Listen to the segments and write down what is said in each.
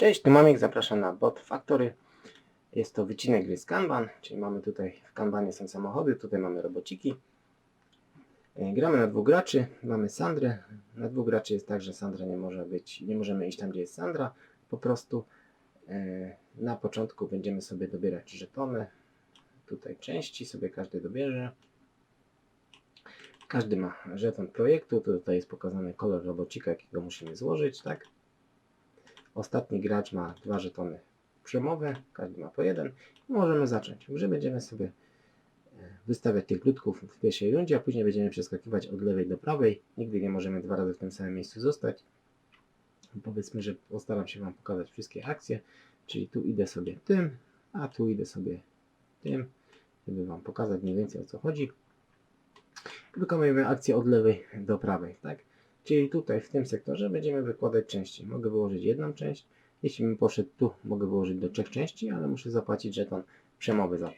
Cześć, tu Mamik, zapraszam na Bot Factory. Jest to wycinek gry z Kanban, czyli mamy tutaj w Kanbanie są samochody, tutaj mamy robociki. E, Gramy na dwóch graczy, mamy Sandrę. Na dwóch graczy jest tak, że Sandra nie może być, nie możemy iść tam, gdzie jest Sandra. Po prostu e, na początku będziemy sobie dobierać żetony. Tutaj części sobie każdy dobierze. Każdy ma żeton projektu, tutaj jest pokazany kolor robocika, jakiego musimy złożyć, tak? Ostatni gracz ma dwa żetony przemowe, każdy ma po jeden. Możemy zacząć. W będziemy sobie e, wystawiać tych ludków w pierwszej rundzie, a później będziemy przeskakiwać od lewej do prawej. Nigdy nie możemy dwa razy w tym samym miejscu zostać. Powiedzmy, że postaram się Wam pokazać wszystkie akcje, czyli tu idę sobie tym, a tu idę sobie tym, żeby Wam pokazać mniej więcej o co chodzi. Wykonujemy akcję od lewej do prawej, tak? Czyli tutaj w tym sektorze będziemy wykładać części. Mogę wyłożyć jedną część. Jeśli bym poszedł tu, mogę wyłożyć do trzech części, ale muszę zapłacić żeton przemowy za to.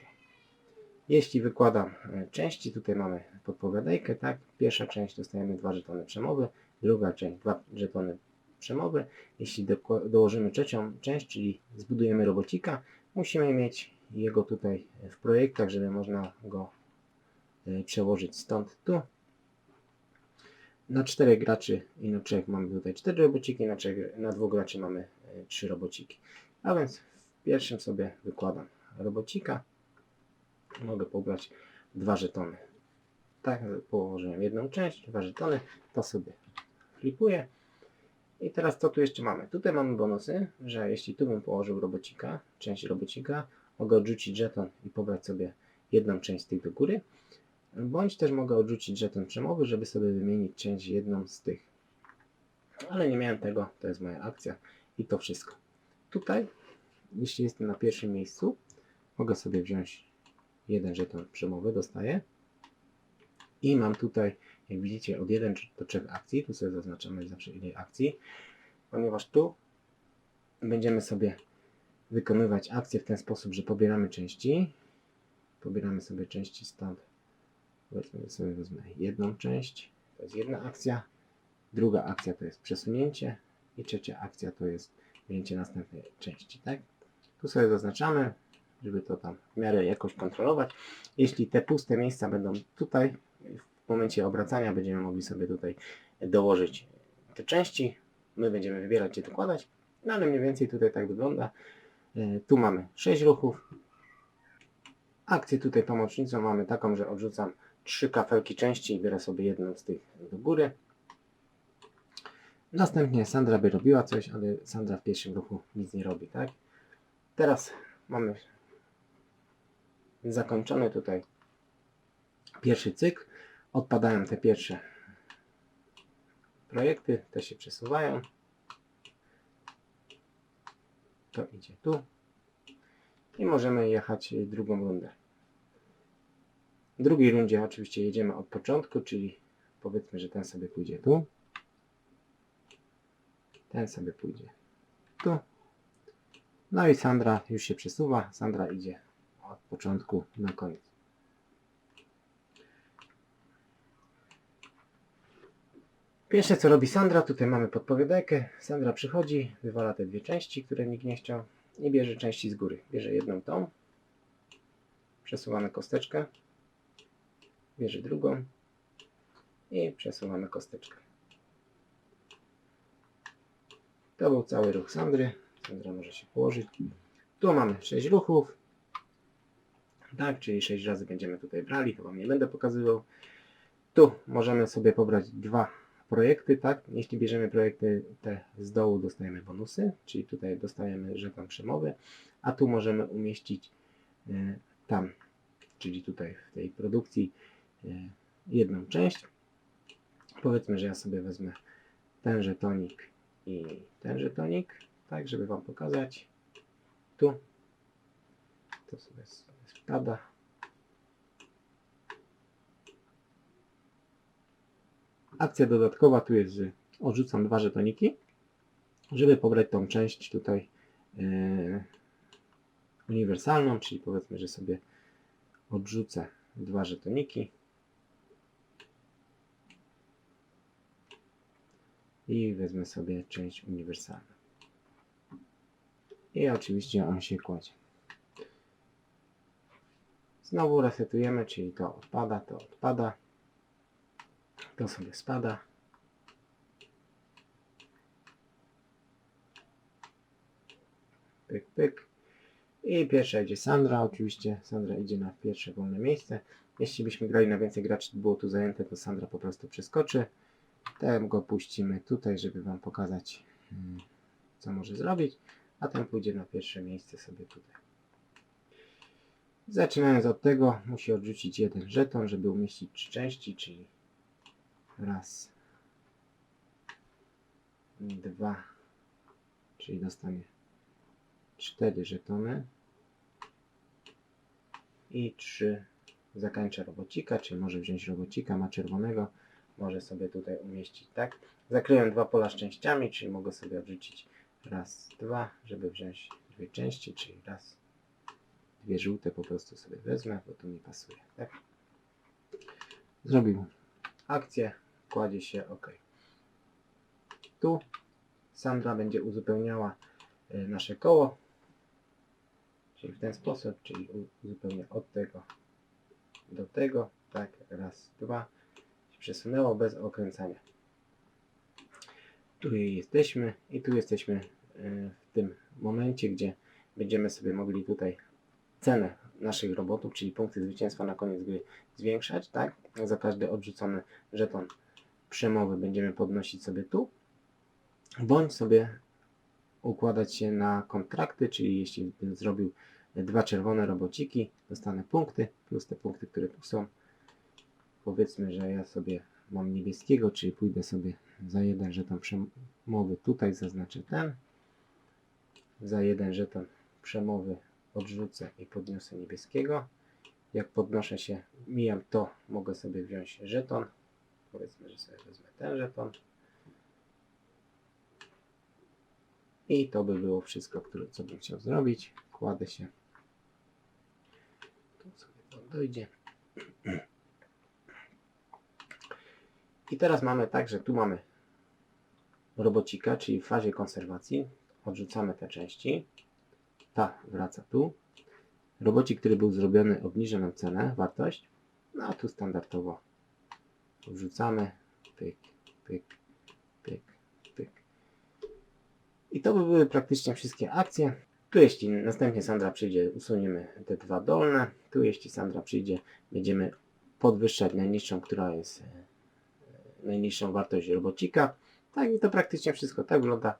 Jeśli wykładam e, części, tutaj mamy podpowiadajkę, tak? Pierwsza część dostajemy dwa żetony przemowy, druga część dwa żetony przemowy. Jeśli doko- dołożymy trzecią część, czyli zbudujemy robocika, musimy mieć jego tutaj w projektach, żeby można go e, przełożyć stąd tu. Na czterech graczy i na trzech mamy tutaj cztery robociki, na, trzech, na dwóch graczy mamy e, trzy robociki. A więc w pierwszym sobie wykładam robocika. Mogę pobrać dwa żetony. Tak, położyłem jedną część, dwa żetony, to sobie flipuję. I teraz co tu jeszcze mamy? Tutaj mamy bonusy, że jeśli tu bym położył robocika, część robocika, mogę odrzucić żeton i pobrać sobie jedną część z tych do góry. Bądź też mogę odrzucić żeton przemowy, żeby sobie wymienić część jedną z tych. Ale nie miałem tego, to jest moja akcja i to wszystko. Tutaj, jeśli jestem na pierwszym miejscu, mogę sobie wziąć jeden żeton przemowy, dostaję. I mam tutaj, jak widzicie, od 1 do 3 akcji. Tu sobie zaznaczamy zawsze ile akcji, ponieważ tu będziemy sobie wykonywać akcje w ten sposób, że pobieramy części. Pobieramy sobie części stąd Powiedzmy sobie wezmę jedną część, to jest jedna akcja, druga akcja to jest przesunięcie i trzecia akcja to jest wzięcie następnej części, tak? Tu sobie zaznaczamy, żeby to tam w miarę jakoś kontrolować. Jeśli te puste miejsca będą tutaj, w momencie obracania będziemy mogli sobie tutaj dołożyć te części. My będziemy wybierać, gdzie dokładać, no ale mniej więcej tutaj tak wygląda. E, Tu mamy 6 ruchów. Akcję tutaj pomocnicą mamy taką, że odrzucam trzy kafelki części i biorę sobie jedną z tych do góry. Następnie Sandra by robiła coś, ale Sandra w pierwszym ruchu nic nie robi, tak? Teraz mamy zakończony tutaj pierwszy cykl. Odpadają te pierwsze projekty, te się przesuwają. To idzie tu. I możemy jechać drugą rundę. W drugiej rundzie oczywiście jedziemy od początku, czyli powiedzmy, że ten sobie pójdzie tu. Ten sobie pójdzie tu. No i Sandra już się przesuwa. Sandra idzie od początku na koniec. Pierwsze co robi Sandra, tutaj mamy podpowiadajkę. Sandra przychodzi, wywala te dwie części, które nikt nie chciał i bierze części z góry. Bierze jedną tą, przesuwamy kosteczkę, bierze drugą i przesuwamy kosteczkę. To był cały ruch Sandry. Sandra może się położyć. Tu mamy 6 ruchów. Tak, czyli 6 razy będziemy tutaj brali, to Wam nie będę pokazywał. Tu możemy sobie pobrać dwa projekty, tak? Jeśli bierzemy projekty te z dołu, dostajemy bonusy, czyli tutaj dostajemy żeton przemowy, a tu możemy umieścić y, tam, czyli tutaj w tej produkcji jedną część. Powiedzmy, że ja sobie wezmę ten żetonik i ten żetonik, tak, żeby Wam pokazać. Tu to sobie spada. Akcja dodatkowa tu jest, że odrzucam dwa żetoniki, żeby pobrać tą część tutaj yy, uniwersalną, czyli powiedzmy, że sobie odrzucę dwa żetoniki i wezmę sobie część uniwersalną. I oczywiście on się kładzie. Znowu resetujemy, czyli to odpada, to odpada. To sobie spada. Pyk, pyk. I pierwsza idzie Sandra, oczywiście Sandra idzie na pierwsze wolne miejsce. Jeśli byśmy grali na więcej graczy, było tu zajęte, to Sandra po prostu przeskoczy. Ten go puścimy tutaj, żeby Wam pokazać, mm, co może zrobić, a ten pójdzie na pierwsze miejsce sobie tutaj. Zaczynając od tego, musi odrzucić jeden żeton, żeby umieścić trzy części, czyli raz, dwa, czyli dostanie cztery żetony i trzy zakończę robocika, czyli może wziąć robocika, ma czerwonego, może sobie tutaj umieścić, tak? Zakryłem dwa pola z częściami, czyli mogę sobie odrzucić raz, dwa, żeby wziąć dwie części, czyli raz, dwie żółte po prostu sobie wezmę, bo tu mi pasuje, tak? Zrobił akcję, kładzie się OK. Tu Sandra będzie uzupełniała y, nasze koło, czyli w ten sposób, czyli u- uzupełnię od tego do tego, tak, raz, dwa, przesunęło bez okręcania. Tu jesteśmy i tu jesteśmy y, w tym momencie, gdzie będziemy sobie mogli tutaj cenę naszych robotów, czyli punkty zwycięstwa na koniec gry zwiększać, tak? Za każdy odrzucony żeton przemowy będziemy podnosić sobie tu, bądź sobie układać się na kontrakty, czyli jeśli bym zrobił dwa czerwone robociki, dostanę punkty, plus te punkty, które tu są. Powiedzmy, że ja sobie mam niebieskiego, czyli pójdę sobie za jeden żeton przemowy, tutaj zaznaczę ten, za jeden żeton przemowy odrzucę i podniosę niebieskiego. Jak podnoszę się, mijam to, mogę sobie wziąć żeton. Powiedzmy, że sobie wezmę ten żeton. I to by było wszystko, które, co bym chciał zrobić. Kładę się. Tu sobie to dojdzie. I teraz mamy tak, że tu mamy robocika, czyli w fazie konserwacji. Odrzucamy te części. Ta wraca tu. Robocik, który był zrobiony, obniża nam cenę, wartość. No a tu standardowo odrzucamy. Pyk, pyk, pyk, pyk. I to by były praktycznie wszystkie akcje. Tu jeśli następnie Sandra przyjdzie, usuniemy te dwa dolne. Tu jeśli Sandra przyjdzie, będziemy podwyższać najniższą, która jest najniższą wartość robocika. Tak i to praktycznie wszystko. Tak wygląda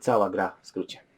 cała gra w skrócie.